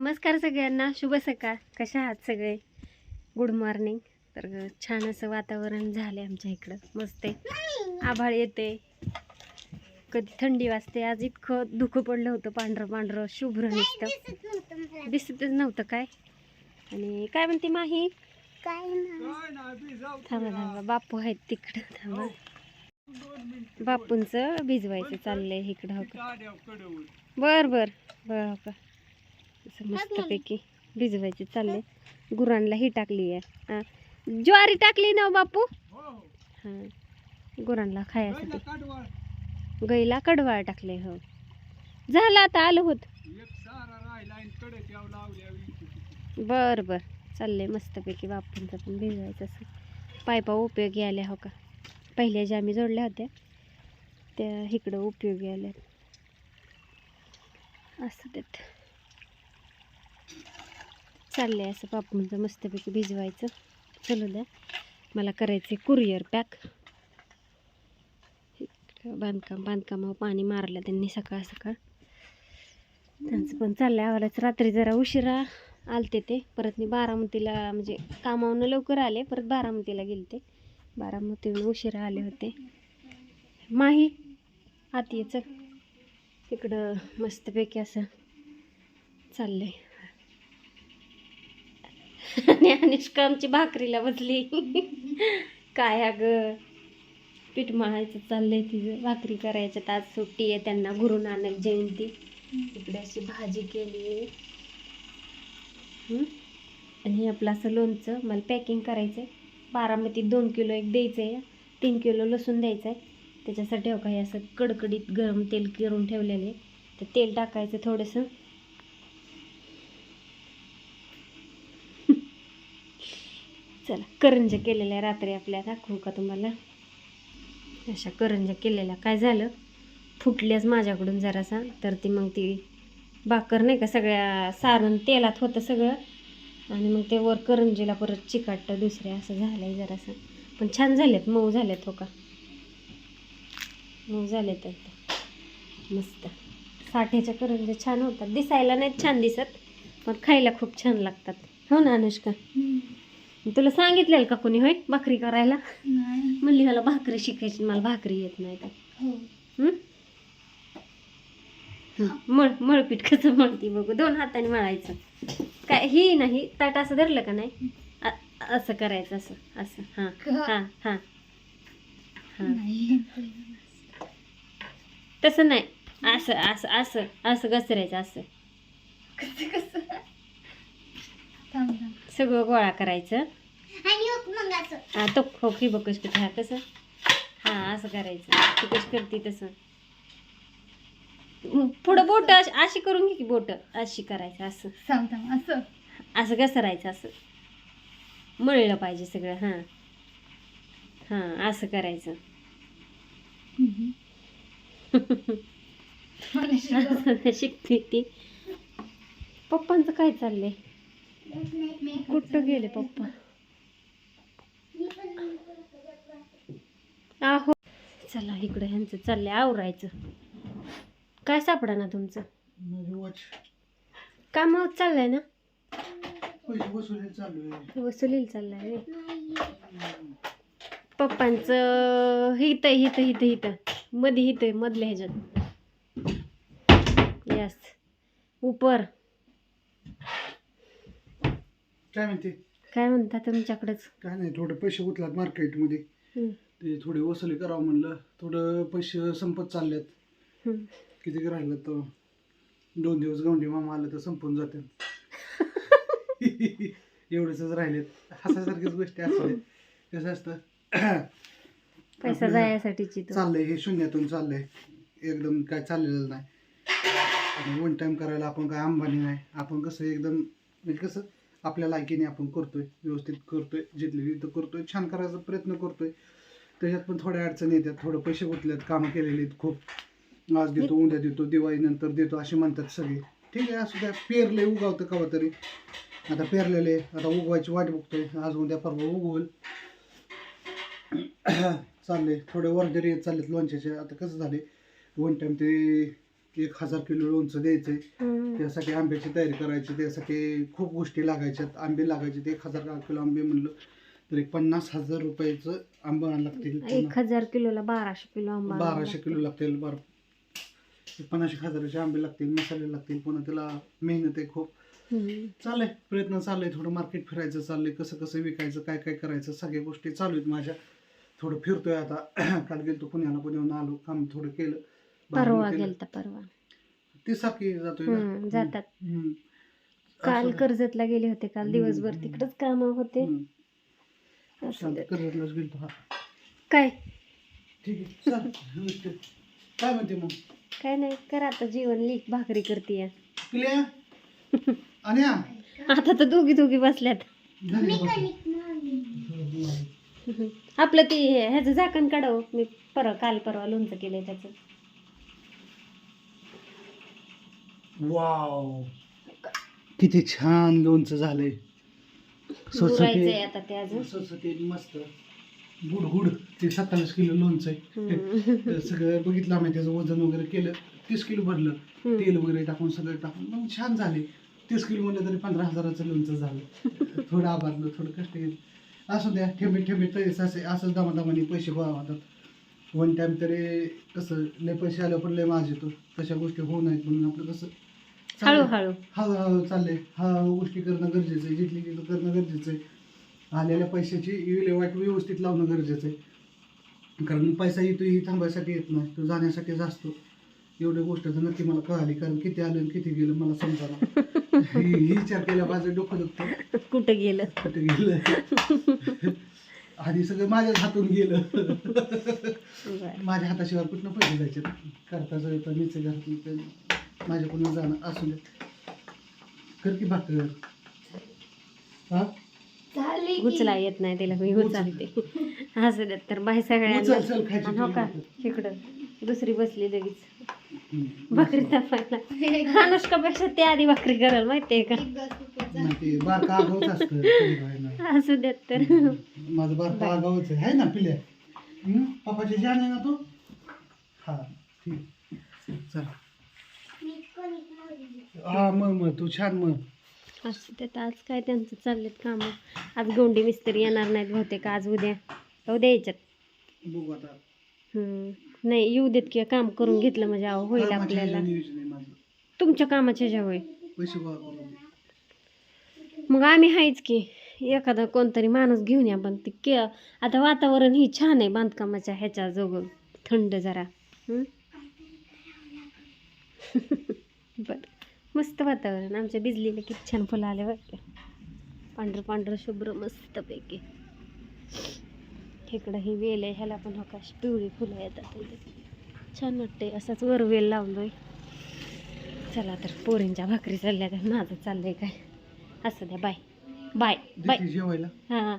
नमस्कार सगळ्यांना शुभ सकाळ. कशा आहात सगळे? गुड मॉर्निंग तर छान असं वातावरण झालं आमच्या इकडं. मस्त आहे. आभाळ येते. कधी थंडी वाजते आज इतकं धुकं पडलं होतं पांढरं पांढरं शुभ्र नुसतं. दिसतच नव्हतं काय? आणि काय म्हणते माही? थांबा थांबा. बापू आहेत तिकडं. थांबा. बापूंचं भिजवायचं चाललंय इकडं. हो का? बर बर. बर हो का? असं मस्तपैकी भिजवायचे चालले गुरांना ही टाकली आहे. हा. ज्वारी टाकली ना हो बापू? हां गुरांना खायसाठी. गईला कडवाळ. टाकले हो. झालं आता आलं होत. बर बर. चाललंय मस्तपैकी बापूंचं पण भिजवायचं असं. पायपा उपयोगी आल्या हो का? पहिल्या ज्या आम्ही जोडल्या होत्या त्या इकडं उपयोगी आल्या. असं देत. चालले असं बापूंचं मस्तपैकी भिजवायचं. चलू द्या. मला करायचं आहे कुरिअर पॅक बांधकाम बांधकामावर पाणी मारलं त्यांनी सकाळ सकाळ. त्यांचं पण चाललंय आवरायचं. रात्री जरा उशिरा आलते ते. परत मी बारामतीला म्हणजे कामावून लवकर आले परत बारामतीला गेले ते बारामतीहून उशिरा आले होते. माही आत येचं तिकडं मस्तपैकी असं चाललं आहे आणि अनुष्का आमची भाकरीला बसली. काय अगं? पीठ मळायचं चाललंय तिचं. भाकरी करायचं आज सुट्टी आहे त्यांना. गुरु नानक जयंती. इकडे अशी भाजी केली आहे. आणि आपलं असं लोणचं. मला पॅकिंग करायचं आहे बारामतीत दोन किलो एक द्यायचं आहे तीन किलो लसूण द्यायचं आहे त्याच्यासाठी हो काही असं कडकडीत गरम तेल करून ठेवलेले तर तेल टाकायचं थोडंसं. चला करंज्या केलेल्या रात्री आपल्या दाखवू का तुम्हाला? अशा करंज्या केलेल्या. काय झालं? फुटल्याच माझ्याकडून जरासा. तर ती मग ती भाकर नाही का सगळ्या सारण तेलात होतं सगळं. आणि मग ते वर करंजीला परत चिकाटतं दुसऱ्या. असं झालंय जरासं. पण छान झालेत. मऊ झालेत हो का? मऊ झालेत मस्त. साठ्याच्या करंज्या छान होतात. दिसायला नाहीत छान दिसत पण खायला खूप छान लागतात. हो ना अनुष्का? तुला सांगितलेलं का कोणी होय? भाकरी करायला? म्हणली मला भाकरी शिकायची मला भाकरी येत नाही तर. हं? मळ मळपीठ कसं मळती बघू. दोन हाताने मळायचं. काय ही नाही ताट असं धरलं का नाही? असं करायचं असं असं. हां हां हां. हां. तसं नाही. असं असं असं असं घसरायचं असं. सगळं गोळा करायचं. हा तो खोकी बकस किती हा कसं हा असं करायचं. ती कशी करते तसं. पुढं बोट अशी अशी करून घे की बोट. अशी करायचं असं. असं. असं घसरायचं असं. मळलं पाहिजे सगळं हां. हां असं करायचं. शिकते ती. पप्पांचं काय चाललंय? कुठं गेले पप्पा. आहो. चला इकडं ह्यांचं चाललंय आवरायचं. काय सापडा ना तुमचं कामावर चाललंय ना? वसुलीला चाललंय पप्पांचं हित हित हित हित मध्ये हित मधल्या ह्याच्यात. यस उपर काय म्हणते? काय म्हणता तुमच्याकडंच? काय नाही थोडे पैसे उचलात मार्केटमध्ये. ते थोडे वसुली करावं म्हणलं थोडं पैसे संपत चाललेत हम्म. किती राहिलं तर दोन दिवस गौंडी मामा आलं तर संपून जाते एवढेच राहिलेत. हसासारखीच गोष्टी असतात कसं असतं? पैसा आपल्याला जायसाठीची तो. चाललंय हे शून्यातून चाललंय. एकदम काय चाललेलं नाही. आणि वन टाइम करायला आपण काय अंबानी नाही. आपण कसं एकदम म्हणजे कसं आपल्या लायकीने आपण करतोय व्यवस्थित करतोय जिथले तिथं करतोय छान करायचा प्रयत्न करतोय. त्याच्यात पण थोड्या अडचणी येतात थोडं पैसे गुतलेत कामं केलेली आहेत खूप. आज देतो उद्या देतो दिवाळीनंतर देतो असे म्हणतात सगळे. ठीक आहे असं द्या पेरले उगावतं कवा तरी. आता पेरलेले आता उगवायची वाट बघतोय आज उद्या परवा उगवल. चाललंय थोडे ऑर्डर येत चाललेत लोणच्याचे आता कसं झाले वन टाइम ते एक हजार किलो लोणचं द्यायचंय. त्यासाठी आंब्याची तयारी करायची त्यासाठी खूप गोष्टी लागायच्यात आंबे लागायचे एक हजार किलो आंबे म्हणलं तर एक पन्नास हजार रुपयाचं आंबा आणायला लागतील एक हजार किलोला बाराशे किलो आंबा बाराशे. किलो लागतील बारा एक पन्नास हजाराचे आंबे लागतील मसाले लागतील पुन्हा त्याला मेहनत आहे खूप. चाललंय प्रयत्न चाललंय थोडं मार्केट फिरायचं चाललंय कसं कसं विकायचं काय काय करायचं सगळ्या गोष्टी चालू आहेत माझ्या थोडं फिरतोय आता काल गेलतो पुण्याला पुण्याहून आलो काम थोडं केलं परवा. गेलता परवा ती सारखी जातोय ना. हम्म, जातात. हम्म. काल असं- कर्जतला गेले होते काल हम्म. दिवसभर तिकडच काम होते हम्म. असू चालतंय, दे. कर्जतलाच गेलतो हा काय ठीक आहे चाल नमस्ते. काय म्हणते मग काय नाही कर आता जीवन लीक भाकरी करते पिल्या आणि हा. आता तर दोघी दोघी बसल्यात झाली? आपलं ते ह्याचं झाकण काढव मी परवा काल परवा लोणचं केलंय त्याचं वाव किती छान लोणचं झालंय. उरायचंय आता ते अजून. स्वच्छतेत मस्त. गुड गुड ते सत्तावीस किलो लोणचं आहे. तर सगळं बघितलं आम्ही त्याचं वजन वगैरे केलं. तीस किलो भरलं. तेल वगैरे टाकून सगळं टाकून. मग छान झाले. तीस किलो म्हणलं तरी पंधरा हजाराचं लोणचं झालं. थोडं आभारलं थोडं कष्ट घेतलं असू द्या ठेंबे ठेंबे तरीच असे असंच दमादमाने पैसे गोळा होतात वन टाइम तरी कसं लय पैसे आले पण लय माझे तो तशा गोष्टी होऊ नयेत म्हणून आपलं कसं. हळूहळू. हळूहळू चाललंय. हळूहळू गोष्टी करणं गरजेचं आहे. जिथली तिथं करणं गरजेचं आहे. आलेल्या पैशाची विल्हेवाट व्यवस्थित लावणं गरजेचं आहे. कारण पैसा येतो ही थांबायसाठी येत नाही. तो जाण्यासाठीच असतो. एवढी गोष्ट तर नक्की मला कळाली. कारण किती आलं आणि किती गेलं मला समजायला. ही विचार केल्या माझं डोकं दुखतं. कुठं गेलं? कुठे गेलं? आधी सगळं माझ्याच हातून गेलं. माझ्या हाताशिवाय कुठनं पैसे द्यायचे करता तर मीच घरातली तर माझ्याकडून जाणं असू दे. कर की भाकर. हा? उचला येत नाही तिला मी उचल. उचलते. असू देत तर बाय उचल, सगळ्यांना चल, खायची आणि हो का? तुझी इकडं. दुसरी बसली लगेच. भाकरी तापायला. अनुष्कापेक्षा ते आधी भाकरी करायला माहितीये का? नाही ते बारका आगाऊच असतं. कधी काय नाही. असू देत तर. माझं बारका आहे. हाय ना पिल्या? पप्पाची आहे ना तू? हा ठीक. चल. हा मग मग तू छान मग. असू देत आज काय त्यांचं चाललेत काम. आज गोंडी मिस्त्री येणार नाहीत बहुतेक आज उद्या. उद्या यायच्यात बघू आता. हम्म. नाही येऊ देत किंवा काम करून घेतलं म्हणजे अहो होईल कामाच्या आपल्याला. ह्याच्यावर नियोजन आहे माझं. तुमच्या कामाच्या ह्याच्या होय पैसे गोळा करून दे. मग आम्ही आहेच की एखादा कोणतरी माणूस घेऊन या पण ते के आता वातावरण ही छान आहे बांधकामाच्या ह्याच्या जोग. थंड जरा. हं? बर. मस्त वातावरण आमच्या बिजलीला किती छान फुलं आले का. पांढरं पांढरं शुभ्र मस्तपैकी. इकडं ही वेल आहे ह्याला पण हो अशी पिवळी फुलं येतात. छान वाटते असाच वर वेल लावलोय. चला तर पोरींच्या भाकरी चालल्या तर माझं चाललंय काय. असं द्या बाय. Bye bye. जेवायला? हां.